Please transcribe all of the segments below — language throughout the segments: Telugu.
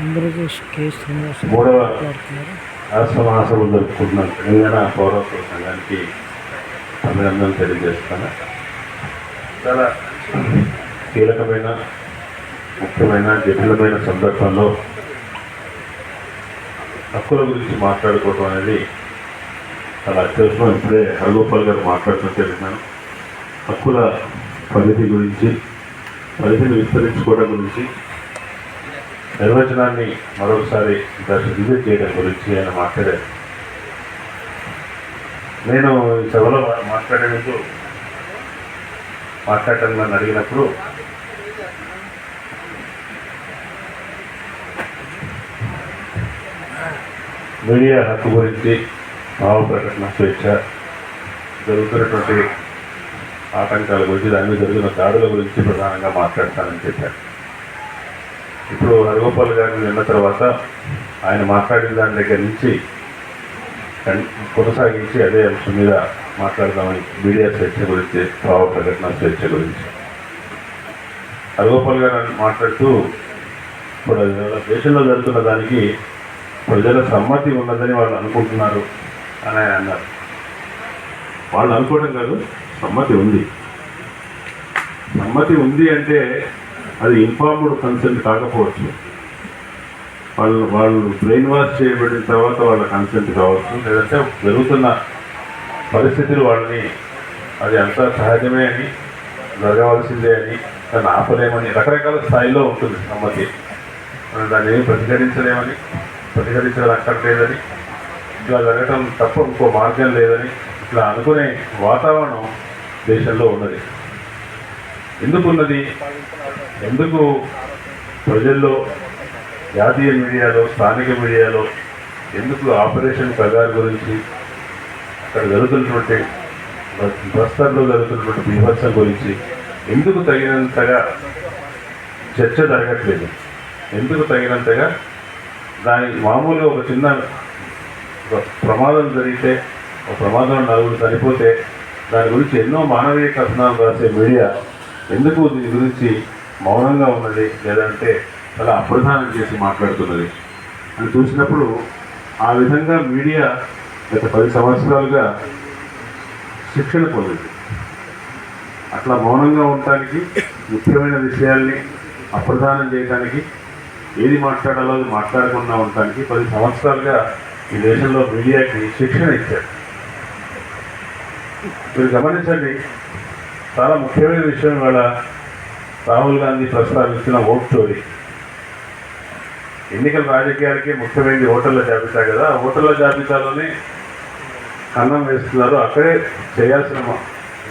ఆంధ్రప్రదేశ్ కే శ్రీనివాస్ మూడవ మాట్లాడుతున్నారు. రాష్ట్ర మహాసభలు జరుపుకుంటున్నాం. తెలంగాణ పౌరత్వ సంఘానికి అభినందనలు తెలియజేస్తాను చాలా కీలకమైన ముఖ్యమైన జటిలమైన సందర్భంలో హక్కుల గురించి మాట్లాడుకోవడం అనేది చాలా అత్యవసరం. ఇప్పుడే హరగోపాల్ గారు మాట్లాడుతుంటే విన్నాను హక్కుల పరిధి గురించి పరిధిని విస్తరించుకోవడం గురించి నిర్వచనాన్ని మరొకసారి దాన్ని చేయడం గురించి ఆయన మాట్లాడారు. నేను ఈ సభలో మాట్లాడేందుకు మాట్లాడటం నన్ను అడిగినప్పుడు మీడియా హక్కు గురించి భావ ప్రకటన స్వేచ్ఛ జరుగుతున్నటువంటి ఆటంకాల గురించి దాని మీద జరుగుతున్న దాడుల గురించి ప్రధానంగా మాట్లాడతానని చెప్పారు. ఇప్పుడు హరిగోపాల్ గారిని విన్న తర్వాత ఆయన మాట్లాడిన దాని దగ్గర నుంచి కొనసాగించి అదే అంశం మీద మాట్లాడదామని మీడియా స్వేచ్ఛ గురించి భావ ప్రకటన స్వేచ్ఛ గురించి. హరిగోపాల్ గారు మాట్లాడుతూ ఇప్పుడు దేశంలో జరుగుతున్న దానికి ప్రజల సమ్మతి ఉన్నదని వాళ్ళు అనుకుంటున్నారు అని ఆయన అన్నారు. వాళ్ళు అనుకోవడం కాదు సమ్మతి ఉంది. సమ్మతి ఉంది అంటే అది ఇన్ఫార్మ్డ్ కన్సెంట్ కాకపోవచ్చు. వాళ్ళు వాళ్ళు బ్రెయిన్ వాష్ చేయబడిన తర్వాత వాళ్ళ కన్సెంట్ కావచ్చు. లేదంటే జరుగుతున్న పరిస్థితులు వాళ్ళని అది అంతా సహజమే అని జరగవలసిందే అని దాన్ని ఆపలేమని రకరకాల స్థాయిలో ఉంటుంది సమ్మతి మనం దాన్ని ఏమి ప్రతిఘటించలేమని ప్రతిఘటించడం అక్కర్లేదని ఇట్లా జరగటం తప్ప ఇంకో మార్గం లేదని ఇట్లా అనుకునే వాతావరణం దేశంలో ఉన్నది ఎందుకు ఉన్నది ఎందుకు ప్రజల్లో జాతీయ మీడియాలో స్థానిక మీడియాలో ఎందుకు ఆపరేషన్ కగార్ గురించి అక్కడ జరుగుతున్నటువంటి బస్తర్లో జరుగుతున్నటువంటి బీభత్సం గురించి ఎందుకు తగినంతగా చర్చ జరగట్లేదు? ఎందుకు తగినంతగా? దాని మామూలుగా ఒక చిన్న ప్రమాదం జరిగితే ఒక ప్రమాదంలో నలుగురు చనిపోతే దాని గురించి ఎన్నో మానవీయ కథనాలు రాసే మీడియా ఎందుకు దీని గురించి మౌనంగా ఉన్నది లేదంటే చాలా అప్రధానం చేసి మాట్లాడుతున్నది? అని చూసినప్పుడు ఆ విధంగా మీడియా గత పది సంవత్సరాలుగా శిక్షణ పొందింది. అట్లా మౌనంగా ఉండటానికి ముఖ్యమైన విషయాల్ని అప్రధానం చేయడానికి ఏది మాట్లాడాలో అది మాట్లాడకుండా ఉండటానికి పది సంవత్సరాలుగా ఈ దేశంలో మీడియాకి శిక్షణ ఇచ్చారు. మీరు గమనించండి చాలా ముఖ్యమైన విషయం ఇవాళ రాహుల్ గాంధీ ప్రస్తావించిన ఓట్ స్టోరీ ఎన్నికల రాజకీయాలకి ముఖ్యమైనది ఓటర్ల జాబితా కదా. ఆ ఓటర్ల జాబితాలోనే కన్నం వేస్తున్నారు. అక్కడే చేయాల్సిన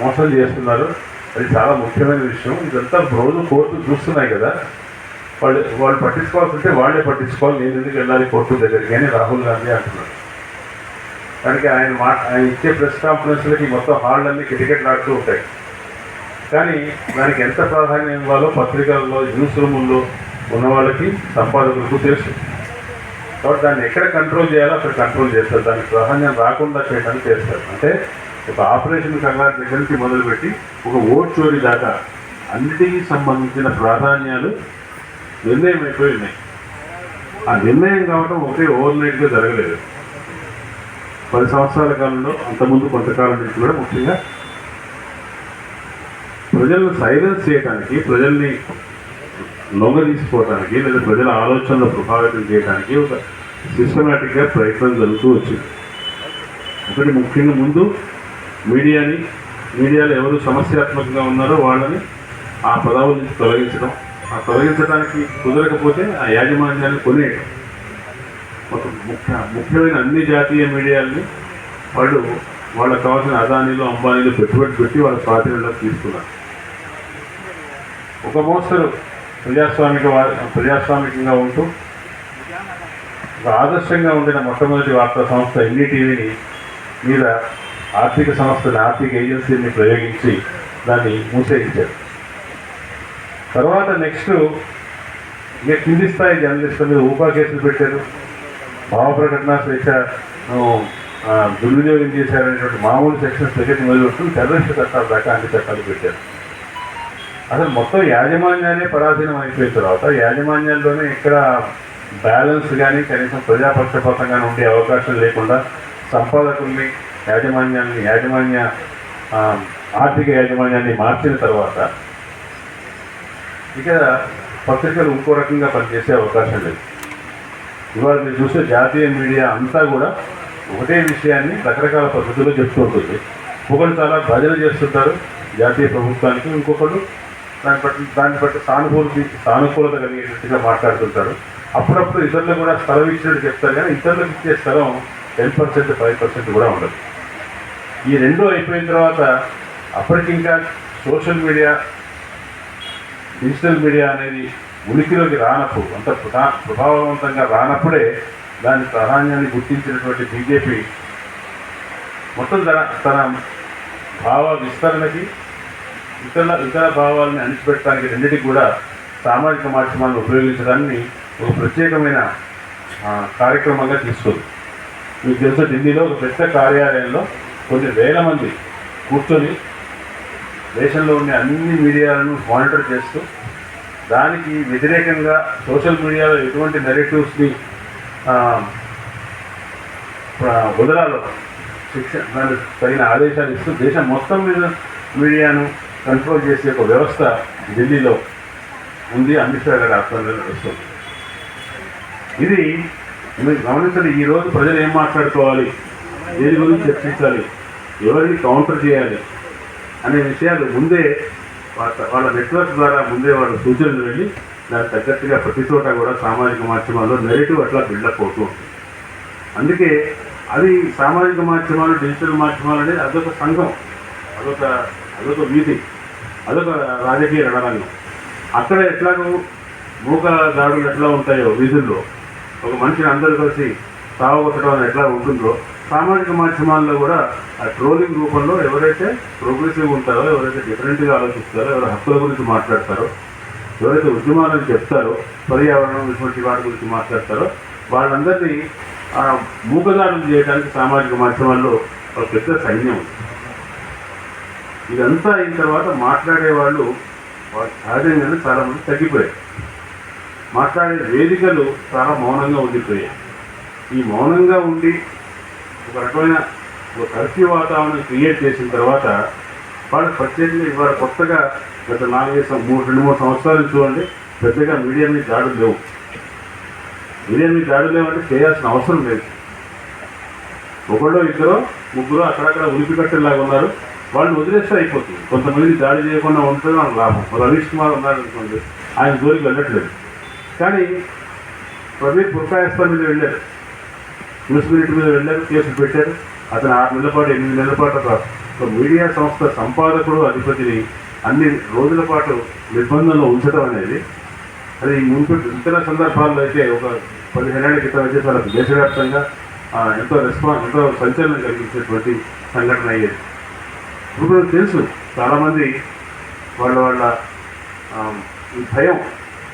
మోసం చేస్తున్నారు. అది చాలా ముఖ్యమైన విషయం. ఇదంతా రోజు కోర్టు చూస్తున్నాయి కదా. వాళ్ళు వాళ్ళు పట్టించుకోవాల్సింటే వాళ్ళే పట్టించుకోవాలి. నేను ఎందుకు వెళ్ళాలి కోర్టు దగ్గరికి అని రాహుల్ గాంధీ అంటున్నారు. కనుక ఆయన మా ఆయన ఇచ్చే ప్రెస్ కాన్ఫరెన్స్లకి మొత్తం హాళ్ళన్నీ క్రికెట్ ఆడుతూ ఉంటాయి. కానీ దానికి ఎంత ప్రాధాన్యం ఇవ్వాలో పత్రికల్లో న్యూస్ రూముల్లో ఉన్న వాళ్ళకి సంపాదకులకు తెలుసు. కాబట్టి దాన్ని ఎక్కడ కంట్రోల్ చేయాలో అక్కడ కంట్రోల్ చేస్తారు. దానికి ప్రాధాన్యం రాకుండా చేయడానికి చేస్తారు. అంటే ఒక ఆపరేషన్ కంగారు దగ్గర నుంచి మొదలుపెట్టి ఒక ఓట్ చోరీ దాకా అన్నిటికీ సంబంధించిన ప్రాధాన్యాలు నిర్ణయం అయిపోయి ఉన్నాయి. ఆ నిర్ణయం కావడం ఒకే ఓవర్ నైట్గా జరగలేదు. పది సంవత్సరాల కాలంలో అంతకుముందు కొంతకాలం నుంచి కూడా ముఖ్యంగా ప్రజలను సైలెన్స్ చేయడానికి ప్రజల్ని లొంగదీసుకోవడానికి లేదా ప్రజల ఆలోచనలు ప్రభావితం చేయడానికి ఒక సిస్టమేటిక్గా ప్రయత్నం జరుగుతూ వచ్చింది. ఒకటి ముఖ్యంగా ముందు మీడియాని మీడియాలో ఎవరు సమస్యాత్మకంగా ఉన్నారో వాళ్ళని ఆ పదవుల నుంచి తొలగించడం. ఆ తొలగించడానికి కుదరకపోతే ఆ యాజమాన్యాన్ని కొనేయడం ఒక ముఖ్య ముఖ్యమైన అన్ని జాతీయ మీడియాల్ని వాళ్ళు వాళ్ళకి కావాల్సిన అదానీలు అంబానీలు పెట్టుబడి పెట్టి వాళ్ళ స్వాధీనంలోకి తీసుకున్నారు. ఒక మోస్తరు ప్రజాస్వామిక ప్రజాస్వామికంగా ఉంటూ ఒక ఆదర్శంగా ఉండిన మొట్టమొదటి వార్తా సంస్థ ఎన్డీటీవీని మీద ఆర్థిక సంస్థని ఆర్థిక ఏజెన్సీని ప్రయోగించి దాన్ని మూసేయించారు. తర్వాత నెక్స్ట్ ఇక కింది స్థాయి జర్నలిస్టుల మీద ఊపా కేసులు పెట్టారు. భావప్రకటన ప్రకటన స్వేచ్ఛ దుర్వినియోగం చేశారనేటువంటి మామూలు సెక్షన్స్ దగ్గర మొదలుపెట్టుకుని టెర్రరిస్ట్ చట్టాలు దాకా అన్ని చట్టాలు పెట్టారు. అసలు మొత్తం యాజమాన్యాన్ని పరాధీనం అయిపోయిన తర్వాత యాజమాన్యాల్లోనే ఇక్కడ బ్యాలెన్స్ కానీ కనీసం ప్రజాపక్షపాతంగా ఉండే అవకాశం లేకుండా సంపాదకుల్ని యాజమాన్యాన్ని యాజమాన్య ఆర్థిక యాజమాన్యాన్ని మార్చిన తర్వాత ఇక పత్రికలు ఇంకో రకంగా పనిచేసే అవకాశం లేదు. ఇవాళ మీరు చూస్తే జాతీయ మీడియా అంతా కూడా ఒకటే విషయాన్ని రకరకాల పద్ధతుల్లో చెప్తూ ఉంటుంది. ఒకళ్ళు చాలా భజన చేస్తుంటారు జాతీయ ప్రభుత్వానికి ఇంకొకళ్ళు దాన్ని బట్టి దాన్ని బట్టి సానుభూతి సానుకూలత కలిగేటట్టుగా మాట్లాడుతుంటారు. అప్పుడప్పుడు ఇతరులకు కూడా స్థలం ఇచ్చినట్టు చెప్తారు కానీ ఇతరులకు ఇచ్చే స్థలం టెన్ పర్సెంట్ ఫైవ్ పర్సెంట్ కూడా ఉండదు. ఈ రెండు అయిపోయిన తర్వాత అప్పటికి ఇంకా సోషల్ మీడియా డిజిటల్ మీడియా అనేది ఉనికిలోకి రానప్పుడు అంత ప్రధా- ప్రభావవంతంగా రానప్పుడే దాని ప్రాధాన్యాన్ని గుర్తించినటువంటి బీజేపీ మొత్తం తన భావ విస్తరణకి ఇతర ఇతర భావాలను అణిచిపెట్టడానికి రెండింటికి కూడా సామాజిక మాధ్యమాలను ఉపయోగించడాన్ని ఒక ప్రత్యేకమైన కార్యక్రమంగా తీసుకుంది. మీకు తెలుసు ఢిల్లీలో ఒక పెద్ద కార్యాలయంలో కొన్ని వేల మంది కూర్చొని దేశంలో ఉండే అన్ని మీడియాలను మానిటర్ చేస్తూ దానికి వ్యతిరేకంగా సోషల్ మీడియాలో ఎటువంటి నెరేటివ్స్ని వదలాలో శిక్ష దానికి తగిన ఆదేశాలు ఇస్తూ దేశం మొత్తం మీద మీడియాను కంట్రోల్ చేసే ఒక వ్యవస్థ ఢిల్లీలో ఉంది అమిత్ షా గారి ఆధ్వర్యంలో నడుస్తుంది ఇది మీరు గమనించండి ఈరోజు ప్రజలు ఏం మాట్లాడుకోవాలి? దేని గురించి చర్చించాలి? ఎవరిని కౌంటర్ చేయాలి? అనే విషయాలు ముందే వాళ్ళ నెట్వర్క్ ద్వారా ముందే వాళ్ళ సూచనలు వెళ్ళి దానికి తగ్గట్టుగా ప్రతి చోట కూడా సామాజిక మాధ్యమాల్లో నెరేటివ్ అట్లా బిల్డప్ అవుతూ ఉంటుంది. అందుకే అది సామాజిక మాధ్యమాలు డిజిటల్ మాధ్యమాలు అనేది అదొక సంఘం అదొక అదొక వీధి అదొక రాజకీయ రణరంగం. అక్కడ ఎట్లాగో మూక దాడులు ఎట్లా ఉంటాయో వీధుల్లో ఒక మనిషిని అందరూ కలిసి సావగొట్టడం అని ఎట్లా ఉంటుందో సామాజిక మాధ్యమాల్లో కూడా ఆ ట్రోలింగ్ రూపంలో ఎవరైతే ప్రోగ్రెసివ్ ఉంటారో ఎవరైతే డిఫరెంట్గా ఆలోచిస్తారో ఎవరి హక్కుల గురించి మాట్లాడతారో ఎవరైతే ఉద్యమాలను చెప్తారో పర్యావరణం ఇటువంటి వాటి గురించి మాట్లాడతారో వాళ్ళందరినీ మూకదానం మూకదాడులు చేయడానికి సామాజిక మాధ్యమాల్లో ఒక పెద్ద సైన్యం ఉంది. ఇదంతా అయిన తర్వాత మాట్లాడే వాళ్ళు సహజంగానే చాలామంది తగ్గిపోయారు. మాట్లాడే వేదికలు చాలా మౌనంగా ఉండిపోయాయి. ఈ మౌనంగా ఉండి ఒక రకమైన ఒక కర్ఫ్యూ వాతావరణం క్రియేట్ చేసిన తర్వాత వాళ్ళు ప్రత్యేకంగా ఇవాళ కొత్తగా గత నాలుగైదు మూడు రెండు మూడు సంవత్సరాలు చూడండి పెద్దగా మీడియా మీద దాడులు లేవు. మీడియా మీద దాడులు లేవంటే చేయాల్సిన అవసరం లేదు. ఒకళ్ళు ఇద్దరు ముగ్గురు అక్కడక్కడ ఉలిపి కట్టేలాగా ఉన్నారు. వాళ్ళు వదిలేస్తే అయిపోతుంది. కొంతమంది దాడి చేయకుండా ఉంటే మనకు లాభం. రవీష్ కుమార్ ఉన్నాడు అనుకోండి ఆయన జోలికి వెళ్ళట్లేదు. కానీ ప్రవీణ్ పురకాయస్థాన్ మీద వెళ్ళారు న్యూస్ మీద వెళ్ళారు కేసులు పెట్టారు అతను ఆరు నెలల పాటు ఎనిమిది నెలల పాటు ఒక మీడియా సంస్థ సంపాదకుడు అధిపతిని అన్ని రోజుల పాటు నిర్బంధంలో ఉంచడం అనేది అది ముందు ఇతర సందర్భాల్లో అయితే ఒక పదిహేనేళ్ళ క్రితం అయితే వాళ్ళకి దేశవ్యాప్తంగా ఎంతో రెస్పాన్స్ ఎంతో సంచలనం కలిగించేటువంటి సంఘటన అయ్యేది. ఇప్పుడు తెలుసు. చాలామంది వాళ్ళ వాళ్ళ ఈ భయం.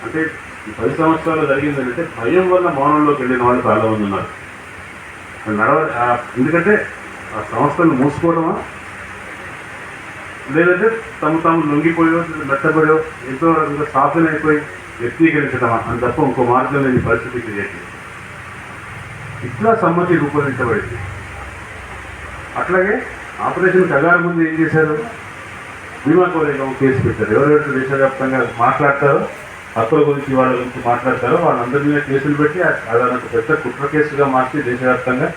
అంటే ఈ పది సంవత్సరాలు జరిగిందంటే భయం వల్ల మౌనంలోకి వెళ్ళిన వాళ్ళు చాలామంది ఉన్నారు. నడవ ఎందుకంటే ఆ సంస్థలు మూసుకోవడమా? లేదంటే తమ తాము లొంగిపోయో మెట్టబడో ఎంతో రకంగా సాధన అయిపోయి వ్యక్తీకరించడమా? అని తప్ప ఇంకో మార్గం లేని పరిస్థితి క్రియేట్ ఇట్లా సమ్మతి రూపొందించబడింది. అట్లాగే ఆపరేషన్ కగారు ముందు ఏం చేశారు? బీమా కోరేగం కేసు పెట్టారు. ఎవరెవరు దేశవ్యాప్తంగా మాట్లాడతారో హక్కుల గురించి వాళ్ళ గురించి మాట్లాడతారో వాళ్ళందరి మీద కేసులు పెట్టి అదొక పెద్ద కుట్ర కేసుగా మార్చి దేశవ్యాప్తంగా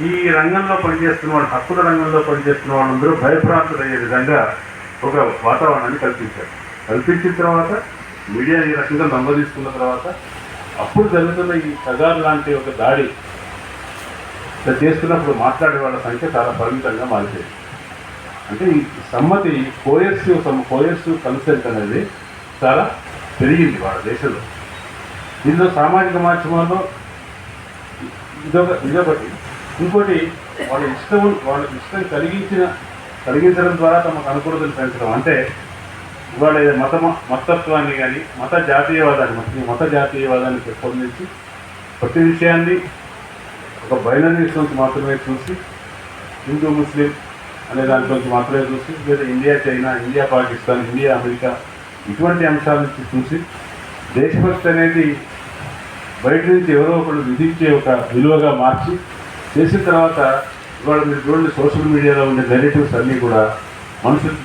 ఈ రంగంలో పనిచేస్తున్న వాళ్ళు హక్కుల రంగంలో పనిచేస్తున్న వాళ్ళందరూ భయభ్రాంతులయ్యే విధంగా ఒక వాతావరణాన్ని కల్పించారు. కల్పించిన తర్వాత మీడియా ఈ రకంగా నమ్మదీసుకున్న తర్వాత అప్పుడు జరుగుతున్న ఈ సగార్ లాంటి ఒక దాడి ఇట్లా చేస్తున్నప్పుడు మాట్లాడే వాళ్ళ సంఖ్య చాలా పరిమితంగా మారిపోయింది. అంటే ఈ సమ్మతి కోయర్సివ్ సమ్ కోయర్సివ్ కన్సెంట్ అనేది చాలా పెరిగింది వాళ్ళ దేశంలో. దీనిలో సామాజిక మాధ్యమాల్లో ఇదొక ఇదొకటి. ఇంకోటి వాళ్ళ ఇష్టం వాళ్ళకి ఇష్టం కలిగించిన కలిగించడం ద్వారా తమకు అనుకూలతను పెంచడం. అంటే ఇవాళ ఏదో మత మతత్వాన్ని కానీ మత జాతీయవాదాన్ని మత మత జాతీయవాదాన్ని పెంపొందించి ప్రతి విషయాన్ని ఒక బైనరీ మాత్రమే చూసి హిందూ ముస్లిం అనే దాంట్లోంచి మాత్రమే చూసి లేదా India China India Pakistan India America ఇటువంటి అంశాల నుంచి చూసి దేశభక్తి అనేది బయట నుంచి ఎవరో ఒకళ్ళు విధించే ఒక విలువగా మార్చి చేసిన తర్వాత ఇవాళ మీరు చూడండి సోషల్ మీడియాలో ఉండే నెరేటివ్స్ అన్నీ కూడా మనుషులు